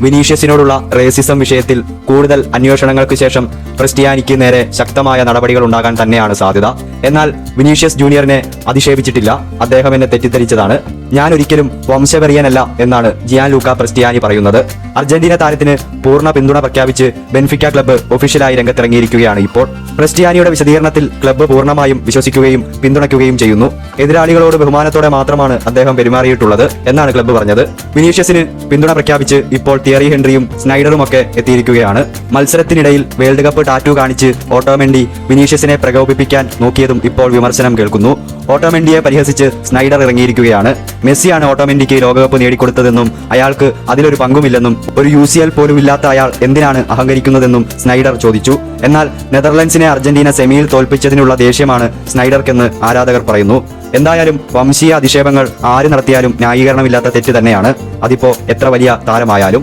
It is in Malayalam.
വിനീഷ്യസിനോടുള്ള റേസിസം വിഷയത്തിൽ കൂടുതൽ അന്വേഷണങ്ങൾക്ക് ശേഷം ക്രിസ്റ്റിയാനിക്ക് നേരെ ശക്തമായ നടപടികൾ ഉണ്ടാകാൻ തന്നെയാണ് സാധ്യത. എന്നാൽ വിനീഷ്യസ് ജൂനിയറിനെ അധിക്ഷേപിച്ചിട്ടില്ല അദ്ദേഹം എന്നെ തെറ്റിദ്ധരിച്ചതാണ്. ഞാൻ ഒരിക്കലും വംശവെറിയനല്ല എന്നാണ് ജിയാൻ ലൂക്ക പ്രസ്റ്റിയാനി പറയുന്നത്. അർജന്റീന താരത്തിന് പൂർണ പിന്തുണ പ്രഖ്യാപിച്ച് ബെൻഫിക്ക ക്ലബ്ബ് ഒഫീഷ്യലായി രംഗത്തിറങ്ങിയിരിക്കുകയാണ് ഇപ്പോൾ. പ്രസ്റ്റിയാനിയുടെ വിശദീകരണത്തിൽ ക്ലബ്ബ് പൂർണമായും വിശ്വസിക്കുകയും പിന്തുണയ്ക്കുകയും ചെയ്യുന്നു. എതിരാളികളോട് ബഹുമാനത്തോടെ മാത്രമാണ് അദ്ദേഹം പെരുമാറിയിട്ടുള്ളത് എന്നാണ് ക്ലബ്ബ് പറഞ്ഞത്. വിനീഷ്യസിന് പിന്തുണ പ്രഖ്യാപിച്ച് ഇപ്പോൾ തിയറി ഹെൻറിയും സ്നൈഡറും ഒക്കെ എത്തിയിരിക്കുകയാണ്. മത്സരത്തിനിടയിൽ വേൾഡ് കപ്പ് ടാറ്റു കാണിച്ച് ഓട്ടോമെൻഡി വിനീഷ്യസിനെ പ്രകോപിപ്പിക്കാൻ നോക്കിയതും ഇപ്പോൾ വിമർശനം കേൾക്കുന്നു. ഓട്ടോമെൻഡിയെ പരിഹസിച്ച് സ്നൈഡർ ഇറങ്ങിയിരിക്കുകയാണ്. മെസ്സിയാണ് ഓട്ടോമെന്റിക്കയിൽ ലോകകപ്പ് നേടിക്കൊടുത്തതെന്നും അയാൾക്ക് അതിലൊരു പങ്കുമില്ലെന്നും ഒരു യു സി എൽ പോലും ഇല്ലാത്ത അയാൾ എന്തിനാണ് അഹങ്കരിക്കുന്നതെന്നും സ്നൈഡർ ചോദിച്ചു. എന്നാൽ നെതർലൻഡ്സിനെ അർജന്റീന സെമിയിൽ തോൽപ്പിച്ചതിനുള്ള ദേഷ്യമാണ് സ്നൈഡർക്കെന്ന് ആരാധകർ പറയുന്നു. എന്തായാലും വംശീയ അധിക്ഷേപങ്ങൾ ആര് നടത്തിയാലും ന്യായീകരണമില്ലാത്ത തെറ്റ് തന്നെയാണ്. അതിപ്പോ എത്ര വലിയ താരമായാലും.